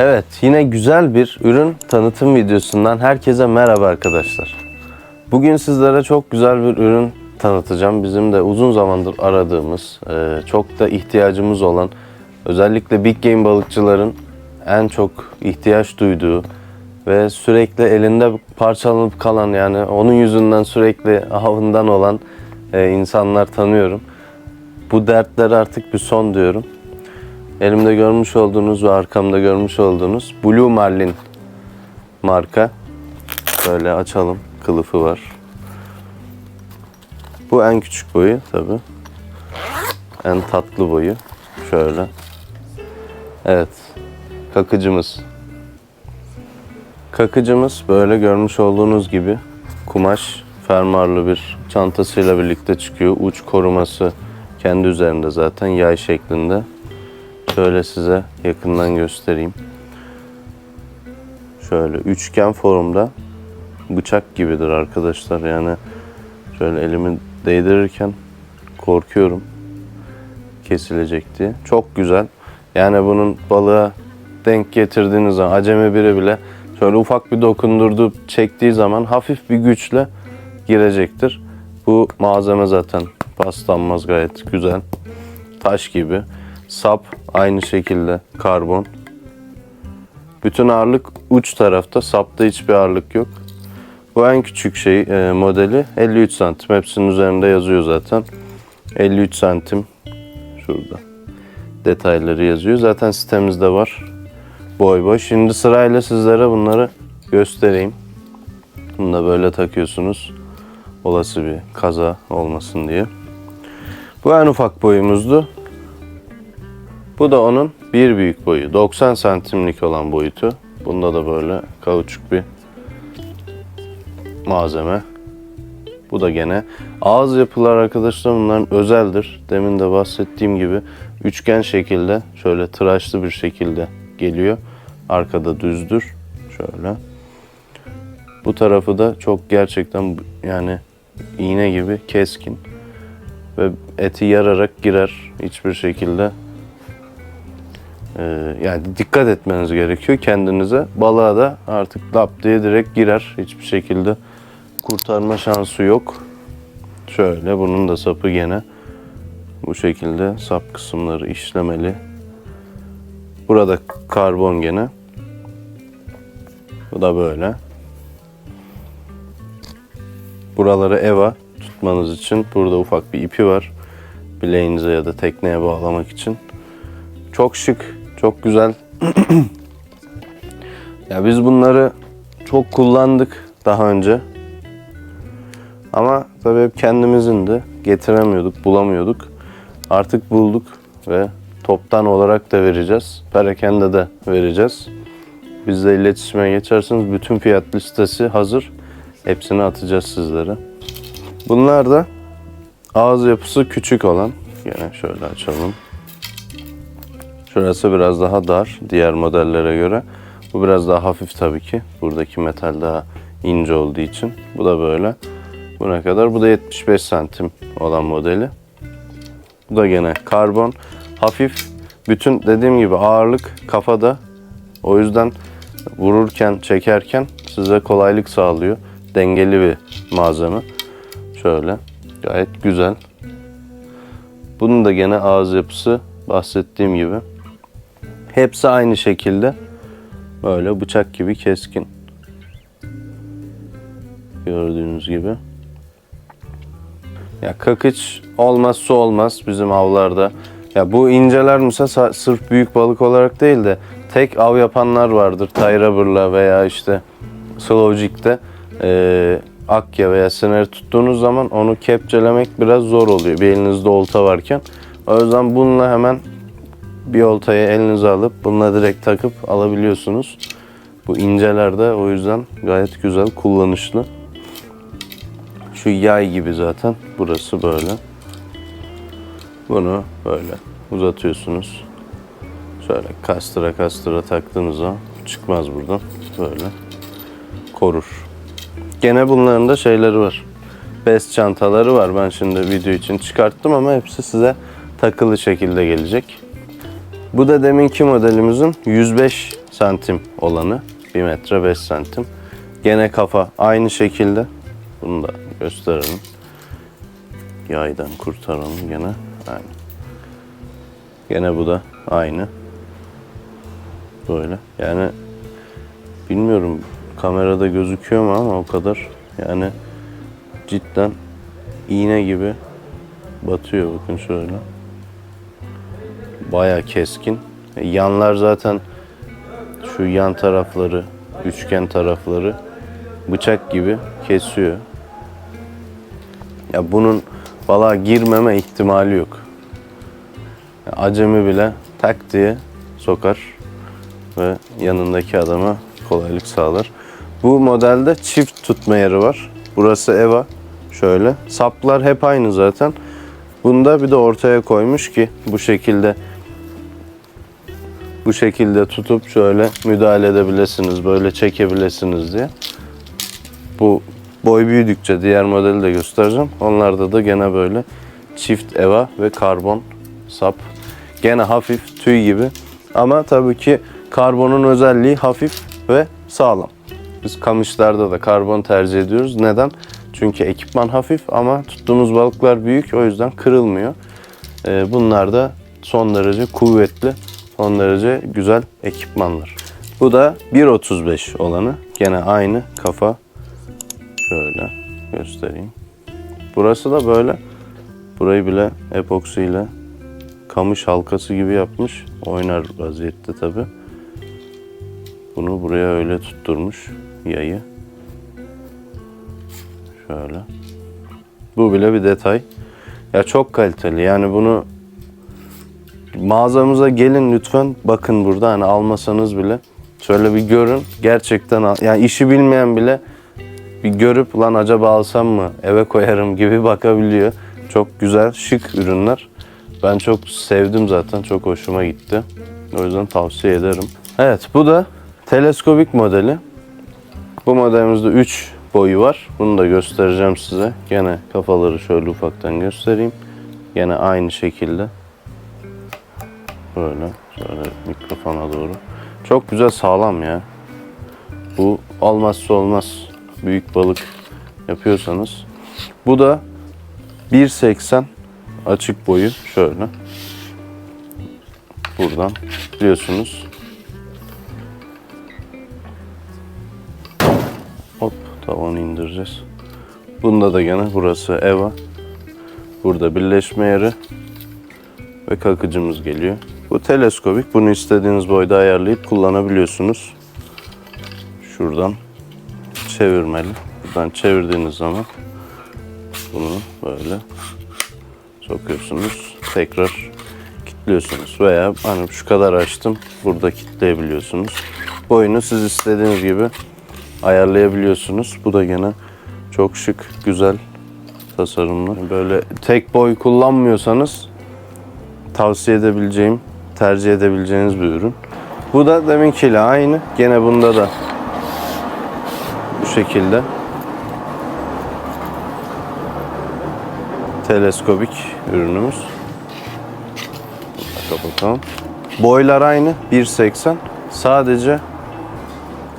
Evet, yine güzel bir ürün tanıtım videosundan herkese merhaba arkadaşlar. Bugün sizlere çok güzel bir ürün tanıtacağım. Bizim de uzun zamandır aradığımız, e, çok da ihtiyacımız olan, özellikle big game balıkçıların en çok ihtiyaç duyduğu ve sürekli elinde parçalanıp kalan yani onun yüzünden sürekli avından olan e, insanlar tanıyorum. Bu dertlere artık bir son diyorum. Elimde görmüş olduğunuz ve arkamda görmüş olduğunuz Blue Marlin marka. Böyle açalım. Kılıfı var. Bu en küçük boyu tabi. En tatlı boyu. Şöyle. Evet. Kakıcımız. Kakıcımız böyle görmüş olduğunuz gibi kumaş fermuarlı bir çantasıyla birlikte çıkıyor. Uç koruması kendi üzerinde zaten yay şeklinde. Şöyle size yakından göstereyim. Şöyle üçgen formda bıçak gibidir arkadaşlar. Yani şöyle elimi değdirirken korkuyorum kesilecek diye. Çok güzel. Yani bunun balığa denk getirdiğiniz zaman acemi biri bile şöyle ufak bir dokundurdu çektiği zaman hafif bir güçle girecektir. Bu malzeme zaten paslanmaz gayet güzel. Taş gibi. Sap aynı şekilde karbon. Bütün ağırlık uç tarafta. Sapta hiçbir ağırlık yok. Bu en küçük şey e, modeli 53 santim. Hepsinin üzerinde yazıyor zaten. 53 santim şurada. Detayları yazıyor. Zaten sitemizde var. Boy boy. Şimdi sırayla sizlere bunları göstereyim. Bunu da böyle takıyorsunuz. Olası bir kaza olmasın diye. Bu en ufak boyumuzdu. Bu da onun bir büyük boyu. 90 santimlik olan boyutu. Bunda da böyle kauçuk bir malzeme. Bu da gene ağız yapılar arkadaşlar bunların özeldir. Demin de bahsettiğim gibi üçgen şekilde şöyle tıraşlı bir şekilde geliyor. Arkada düzdür. Şöyle. Bu tarafı da çok gerçekten yani iğne gibi keskin ve eti yararak girer hiçbir şekilde yani dikkat etmeniz gerekiyor kendinize. Balığa da artık lap diye direkt girer. Hiçbir şekilde kurtarma şansı yok. Şöyle bunun da sapı gene bu şekilde sap kısımları işlemeli. Burada karbon gene. Bu da böyle. Buraları eva tutmanız için burada ufak bir ipi var. Bileğinize ya da tekneye bağlamak için. Çok şık, çok güzel. ya biz bunları çok kullandık daha önce. Ama tabii hep kendimizin de getiremiyorduk, bulamıyorduk. Artık bulduk ve toptan olarak da vereceğiz. Perakende de vereceğiz. Bizle iletişime geçerseniz bütün fiyat listesi hazır. Hepsini atacağız sizlere. Bunlar da ağız yapısı küçük olan. Yine şöyle açalım. Şurası biraz daha dar diğer modellere göre. Bu biraz daha hafif tabii ki. Buradaki metal daha ince olduğu için. Bu da böyle. Bu ne kadar? Bu da 75 santim olan modeli. Bu da gene karbon. Hafif. Bütün dediğim gibi ağırlık kafada. O yüzden vururken, çekerken size kolaylık sağlıyor. Dengeli bir malzeme. Şöyle. Gayet güzel. Bunun da gene ağız yapısı bahsettiğim gibi. Hepsi aynı şekilde. Böyle bıçak gibi keskin. Gördüğünüz gibi. Ya kakıç olmazsa olmaz bizim avlarda. Ya bu inceler mesela sa- sırf büyük balık olarak değil de tek av yapanlar vardır. Tie rubber'la veya işte slow jig'de eee akya veya sineri tuttuğunuz zaman onu kepçelemek biraz zor oluyor bir elinizde olta varken. O yüzden bununla hemen bir oltayı elinize alıp bununla direkt takıp alabiliyorsunuz. Bu inceler de o yüzden gayet güzel, kullanışlı. Şu yay gibi zaten. Burası böyle. Bunu böyle uzatıyorsunuz. Şöyle kastıra kastıra taktığınız zaman çıkmaz buradan. Böyle korur. Gene bunların da şeyleri var. Bez çantaları var. Ben şimdi video için çıkarttım ama hepsi size takılı şekilde gelecek. Bu da deminki modelimizin 105 santim olanı 1 metre 5 santim. Gene kafa aynı şekilde. Bunu da gösterelim. Yaydan kurtaralım gene. Aynı. Gene bu da aynı. Böyle. Yani bilmiyorum kamerada gözüküyor mu ama o kadar yani cidden iğne gibi batıyor bakın şöyle. Baya keskin. E, Yanlar zaten şu yan tarafları, üçgen tarafları bıçak gibi kesiyor. Ya bunun valla girmeme ihtimali yok. Acemi bile tak diye sokar ve yanındaki adama kolaylık sağlar. Bu modelde çift tutma yeri var. Burası EVA. Şöyle. Saplar hep aynı zaten. Bunda bir de ortaya koymuş ki bu şekilde bu şekilde tutup şöyle müdahale edebilirsiniz, böyle çekebilirsiniz diye. Bu boy büyüdükçe diğer modeli de göstereceğim. Onlarda da gene böyle çift eva ve karbon sap. Gene hafif tüy gibi. Ama tabii ki karbonun özelliği hafif ve sağlam. Biz kamışlarda da karbon tercih ediyoruz. Neden? Çünkü ekipman hafif ama tuttuğumuz balıklar büyük o yüzden kırılmıyor. Ee, bunlar da son derece kuvvetli, son derece güzel ekipmanlar. Bu da 1.35 olanı. Gene aynı kafa. Şöyle göstereyim. Burası da böyle. Burayı bile epoksiyle kamış halkası gibi yapmış. Oynar vaziyette tabi. Bunu buraya öyle tutturmuş yayı. Şöyle. Bu bile bir detay. Ya çok kaliteli. Yani bunu mağazamıza gelin lütfen. Bakın burada hani almasanız bile şöyle bir görün. Gerçekten al- yani işi bilmeyen bile bir görüp lan acaba alsam mı eve koyarım gibi bakabiliyor. Çok güzel, şık ürünler. Ben çok sevdim zaten. Çok hoşuma gitti. O yüzden tavsiye ederim. Evet bu da teleskobik modeli. Bu modelimizde 3 boyu var. Bunu da göstereceğim size. Gene kafaları şöyle ufaktan göstereyim. Gene aynı şekilde. Böyle. Şöyle mikrofona doğru. Çok güzel sağlam ya. Bu olmazsa olmaz. Büyük balık yapıyorsanız. Bu da 1.80 açık boyu şöyle. Buradan biliyorsunuz. Hop tavanı indireceğiz. Bunda da gene burası EVA. Burada birleşme yeri ve kakıcımız geliyor. Bu teleskobik. Bunu istediğiniz boyda ayarlayıp kullanabiliyorsunuz. Şuradan çevirmeli. Buradan çevirdiğiniz zaman bunu böyle sokuyorsunuz. Tekrar kilitliyorsunuz veya hani şu kadar açtım burada kilitleyebiliyorsunuz. Boyunu siz istediğiniz gibi ayarlayabiliyorsunuz. Bu da gene çok şık, güzel tasarımlı. Böyle tek boy kullanmıyorsanız tavsiye edebileceğim, tercih edebileceğiniz bir ürün. Bu da deminkiyle aynı. Gene bunda da bu şekilde teleskobik ürünümüz. Kapatalım. Boylar aynı 1.80. Sadece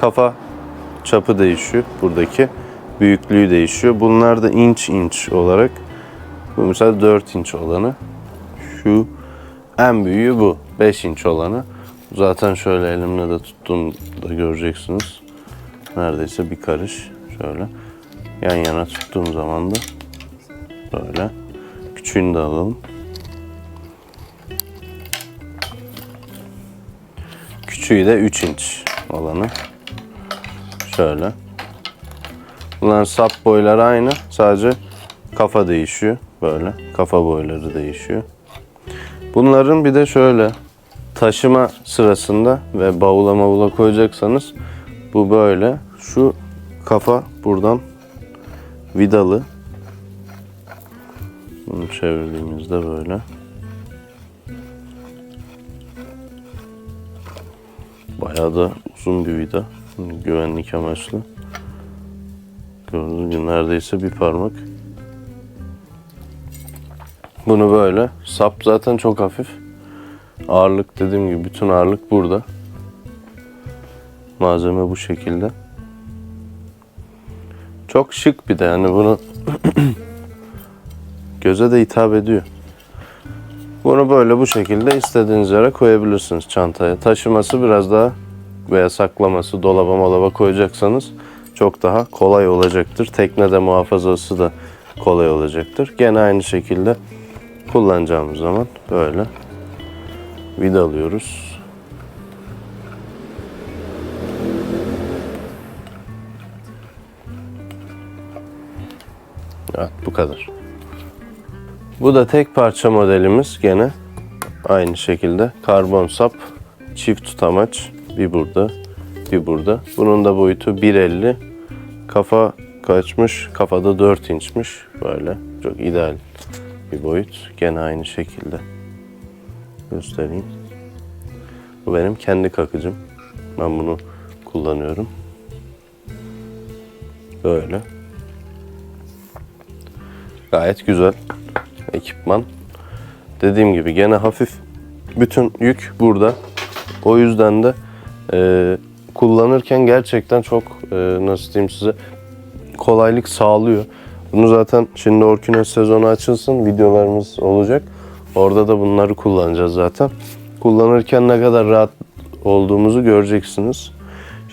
kafa çapı değişiyor buradaki. Büyüklüğü değişiyor. Bunlar da inç inç olarak. Bu mesela 4 inç olanı. Şu en büyüğü bu. 5 inç olanı. Zaten şöyle elimle de tuttuğumda göreceksiniz. Neredeyse bir karış. Şöyle. Yan yana tuttuğum zaman da böyle. Küçüğünü de alalım. Küçüğü de 3 inç olanı. Şöyle. Bunların sap boyları aynı. Sadece kafa değişiyor. Böyle. Kafa boyları değişiyor. Bunların bir de şöyle taşıma sırasında ve bavula mavula koyacaksanız bu böyle. Şu kafa buradan vidalı. Bunu çevirdiğimizde böyle. Bayağı da uzun bir vida. Güvenlik amaçlı. Gördüğünüz gibi neredeyse bir parmak. Bunu böyle. Sap zaten çok hafif. Ağırlık dediğim gibi bütün ağırlık burada. Malzeme bu şekilde. Çok şık bir de yani bunu göze de hitap ediyor. Bunu böyle bu şekilde istediğiniz yere koyabilirsiniz çantaya. Taşıması biraz daha veya saklaması dolaba molaba koyacaksanız çok daha kolay olacaktır. Teknede muhafazası da kolay olacaktır. Gene aynı şekilde kullanacağımız zaman böyle vidalıyoruz. Evet bu kadar. Bu da tek parça modelimiz gene aynı şekilde karbon sap çift tutamaç bir burada bir burada. Bunun da boyutu 1.50 kafa kaçmış kafada 4 inçmiş böyle çok ideal bir boyut gene aynı şekilde göstereyim. Bu benim kendi kakıcım. Ben bunu kullanıyorum. Böyle. Gayet güzel ekipman. Dediğim gibi gene hafif bütün yük burada. O yüzden de e, kullanırken gerçekten çok e, nasıl diyeyim size kolaylık sağlıyor. Bunu zaten şimdi Orkinos sezonu açılsın videolarımız olacak. Orada da bunları kullanacağız zaten. Kullanırken ne kadar rahat olduğumuzu göreceksiniz.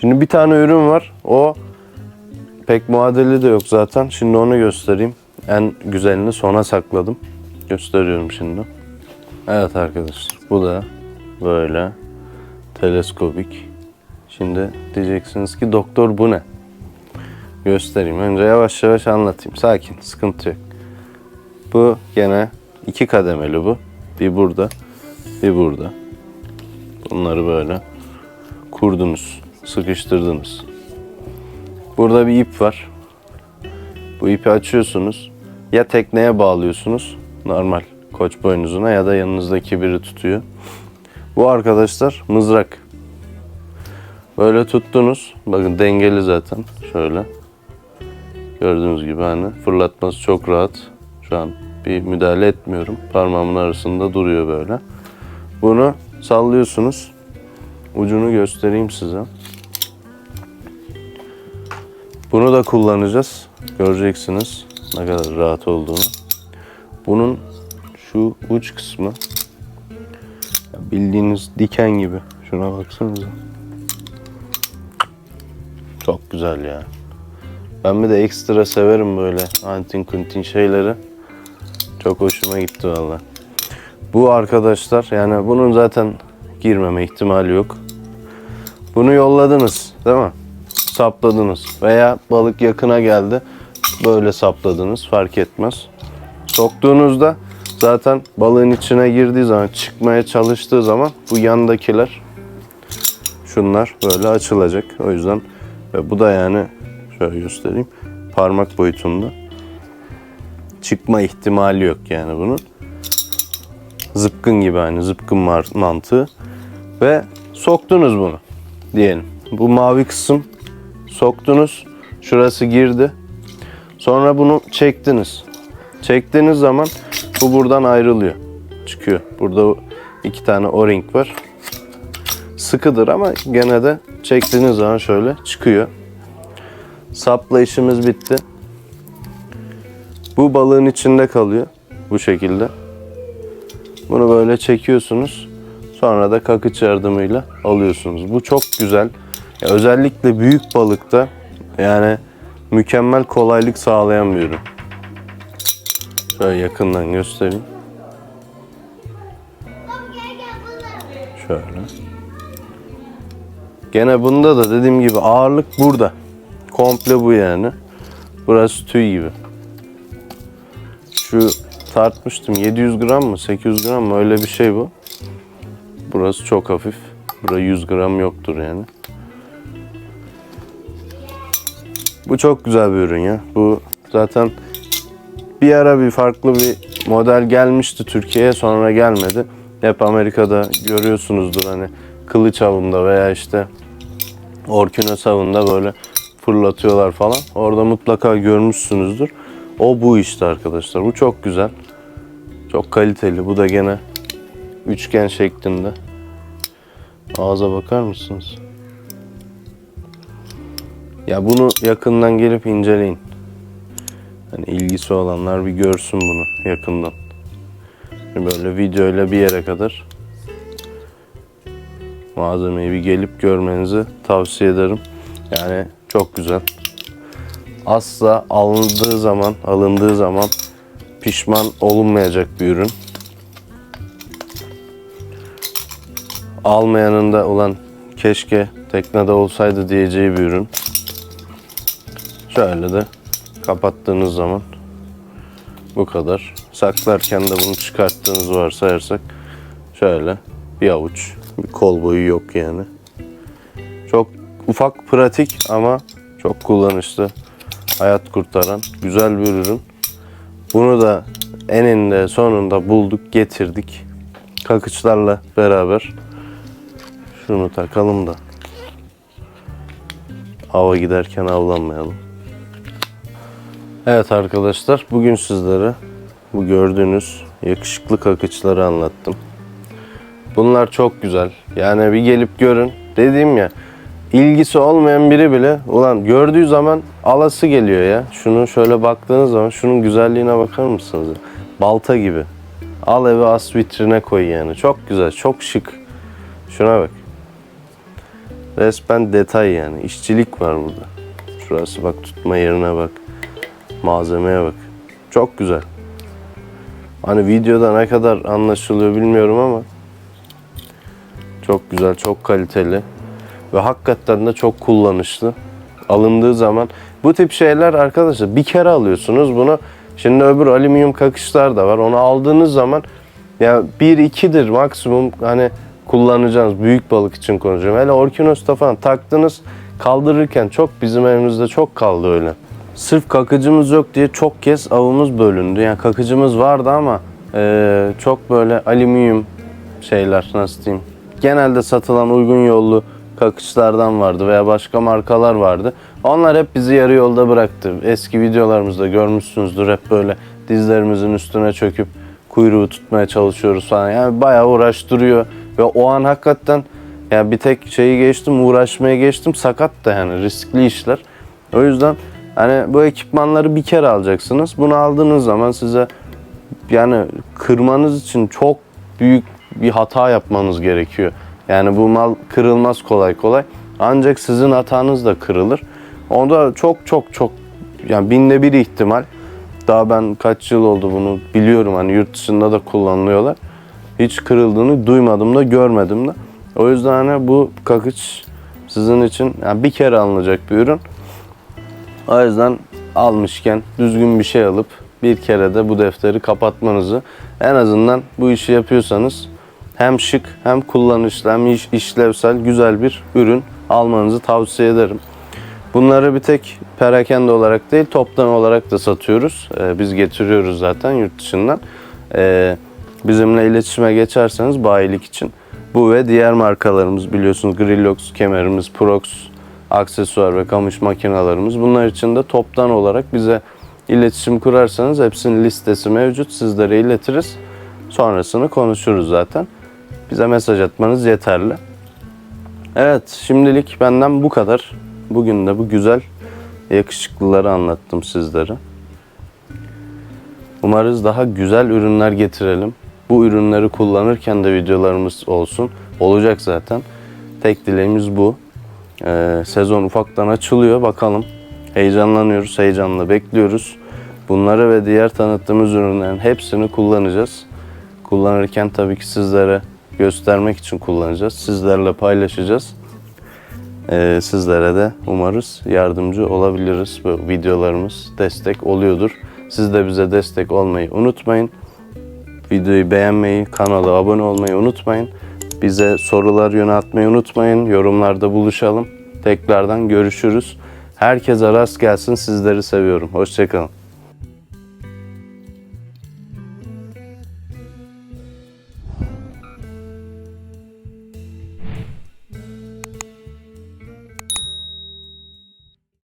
Şimdi bir tane ürün var. O pek muadili de yok zaten. Şimdi onu göstereyim. En güzelini sona sakladım. Gösteriyorum şimdi. Evet arkadaşlar bu da böyle teleskopik. Şimdi diyeceksiniz ki doktor bu ne? Göstereyim. Önce yavaş yavaş anlatayım. Sakin, sıkıntı yok. Bu gene iki kademeli bu. Bir burada, bir burada. Bunları böyle kurdunuz, sıkıştırdınız. Burada bir ip var. Bu ipi açıyorsunuz. Ya tekneye bağlıyorsunuz normal koç boynuzuna ya da yanınızdaki biri tutuyor. Bu arkadaşlar mızrak. Böyle tuttunuz. Bakın dengeli zaten. Şöyle. Gördüğünüz gibi hani fırlatması çok rahat. Şu an bir müdahale etmiyorum. Parmağımın arasında duruyor böyle. Bunu sallıyorsunuz. Ucunu göstereyim size. Bunu da kullanacağız. Göreceksiniz ne kadar rahat olduğunu. Bunun şu uç kısmı bildiğiniz diken gibi. Şuna baksanıza. Çok güzel ya. Ben bir de ekstra severim böyle antin kuntin şeyleri. Çok hoşuma gitti valla. Bu arkadaşlar yani bunun zaten girmeme ihtimali yok. Bunu yolladınız değil mi? Sapladınız veya balık yakına geldi böyle sapladınız fark etmez. Soktuğunuzda zaten balığın içine girdiği zaman çıkmaya çalıştığı zaman bu yandakiler şunlar böyle açılacak. O yüzden ve bu da yani şöyle göstereyim parmak boyutunda çıkma ihtimali yok yani bunun. Zıpkın gibi hani zıpkın mantığı ve soktunuz bunu diyelim. Bu mavi kısım soktunuz. Şurası girdi. Sonra bunu çektiniz. Çektiğiniz zaman bu buradan ayrılıyor. Çıkıyor. Burada iki tane o-ring var. Sıkıdır ama gene de çektiğiniz zaman şöyle çıkıyor. Sapla işimiz bitti. Bu balığın içinde kalıyor. Bu şekilde. Bunu böyle çekiyorsunuz. Sonra da kakıç yardımıyla alıyorsunuz. Bu çok güzel. Ya özellikle büyük balıkta yani mükemmel kolaylık sağlayan bir ürün. Şöyle yakından göstereyim. Şöyle. Gene bunda da dediğim gibi ağırlık burada. Komple bu yani. Burası tüy gibi. Şu tartmıştım 700 gram mı 800 gram mı öyle bir şey bu. Burası çok hafif. Burada 100 gram yoktur yani. Bu çok güzel bir ürün ya. Bu zaten bir ara bir farklı bir model gelmişti Türkiye'ye sonra gelmedi. Hep Amerika'da görüyorsunuzdur hani kılıç avında veya işte orkinos avında böyle fırlatıyorlar falan. Orada mutlaka görmüşsünüzdür. O bu işte arkadaşlar. Bu çok güzel. Çok kaliteli. Bu da gene üçgen şeklinde. Ağza bakar mısınız? Ya bunu yakından gelip inceleyin. Hani ilgisi olanlar bir görsün bunu yakından. Böyle videoyla bir yere kadar malzemeyi bir gelip görmenizi tavsiye ederim. Yani çok güzel. Asla alındığı zaman, alındığı zaman pişman olunmayacak bir ürün. Almayanın da olan keşke teknede olsaydı diyeceği bir ürün. Şöyle de kapattığınız zaman bu kadar. Saklarken de bunu çıkarttığınız varsayarsak şöyle bir avuç, bir kol boyu yok yani. Ufak, pratik ama çok kullanışlı. Hayat kurtaran güzel bir ürün. Bunu da eninde sonunda bulduk, getirdik. Kakıçlarla beraber. Şunu takalım da ava giderken avlanmayalım. Evet arkadaşlar bugün sizlere bu gördüğünüz yakışıklı kakıçları anlattım. Bunlar çok güzel. Yani bir gelip görün. Dediğim ya ilgisi olmayan biri bile ulan gördüğü zaman alası geliyor ya. Şunu şöyle baktığınız zaman şunun güzelliğine bakar mısınız? Balta gibi. Al eve as vitrine koy yani. Çok güzel, çok şık. Şuna bak. Resmen detay yani. İşçilik var burada. Şurası bak tutma yerine bak. Malzemeye bak. Çok güzel. Hani videoda ne kadar anlaşılıyor bilmiyorum ama çok güzel, çok kaliteli ve hakikaten de çok kullanışlı. Alındığı zaman bu tip şeyler arkadaşlar bir kere alıyorsunuz bunu. Şimdi öbür alüminyum kakışlar da var. Onu aldığınız zaman ya 1-2'dir maksimum hani kullanacağınız büyük balık için konuşuyorum. Hele Orkinos'ta falan taktınız kaldırırken çok bizim evimizde çok kaldı öyle. Sırf kakıcımız yok diye çok kez avımız bölündü. Yani kakıcımız vardı ama eee, çok böyle alüminyum şeyler nasıl diyeyim. Genelde satılan uygun yollu kakıçlardan vardı veya başka markalar vardı. Onlar hep bizi yarı yolda bıraktı. Eski videolarımızda görmüşsünüzdür hep böyle dizlerimizin üstüne çöküp kuyruğu tutmaya çalışıyoruz falan. Yani bayağı uğraştırıyor ve o an hakikaten ya bir tek şeyi geçtim uğraşmaya geçtim sakat da yani riskli işler. O yüzden hani bu ekipmanları bir kere alacaksınız. Bunu aldığınız zaman size yani kırmanız için çok büyük bir hata yapmanız gerekiyor. Yani bu mal kırılmaz kolay kolay. Ancak sizin hatanız da kırılır. O da çok çok çok yani binde bir ihtimal. Daha ben kaç yıl oldu bunu biliyorum hani yurt dışında da kullanılıyorlar. Hiç kırıldığını duymadım da görmedim de. O yüzden hani bu kakıç sizin için yani bir kere alınacak bir ürün. O yüzden almışken düzgün bir şey alıp bir kere de bu defteri kapatmanızı en azından bu işi yapıyorsanız hem şık hem kullanışlı hem iş- işlevsel güzel bir ürün almanızı tavsiye ederim. Bunları bir tek perakende olarak değil toptan olarak da satıyoruz. Ee, biz getiriyoruz zaten yurt dışından. Ee, bizimle iletişime geçerseniz bayilik için bu ve diğer markalarımız biliyorsunuz Grillox kemerimiz, Prox aksesuar ve kamış makinalarımız. Bunlar için de toptan olarak bize iletişim kurarsanız hepsinin listesi mevcut. Sizlere iletiriz. Sonrasını konuşuruz zaten. Bize mesaj atmanız yeterli. Evet, şimdilik benden bu kadar. Bugün de bu güzel yakışıklıları anlattım sizlere. Umarız daha güzel ürünler getirelim. Bu ürünleri kullanırken de videolarımız olsun. Olacak zaten. Tek dileğimiz bu. Ee, sezon ufaktan açılıyor. Bakalım. Heyecanlanıyoruz, heyecanla bekliyoruz. Bunları ve diğer tanıttığımız ürünlerin hepsini kullanacağız. Kullanırken tabii ki sizlere göstermek için kullanacağız. Sizlerle paylaşacağız. Ee, sizlere de umarız yardımcı olabiliriz. Bu videolarımız destek oluyordur. Siz de bize destek olmayı unutmayın. Videoyu beğenmeyi, kanala abone olmayı unutmayın. Bize sorular yöneltmeyi unutmayın. Yorumlarda buluşalım. Tekrardan görüşürüz. Herkese rast gelsin. Sizleri seviyorum. Hoşçakalın.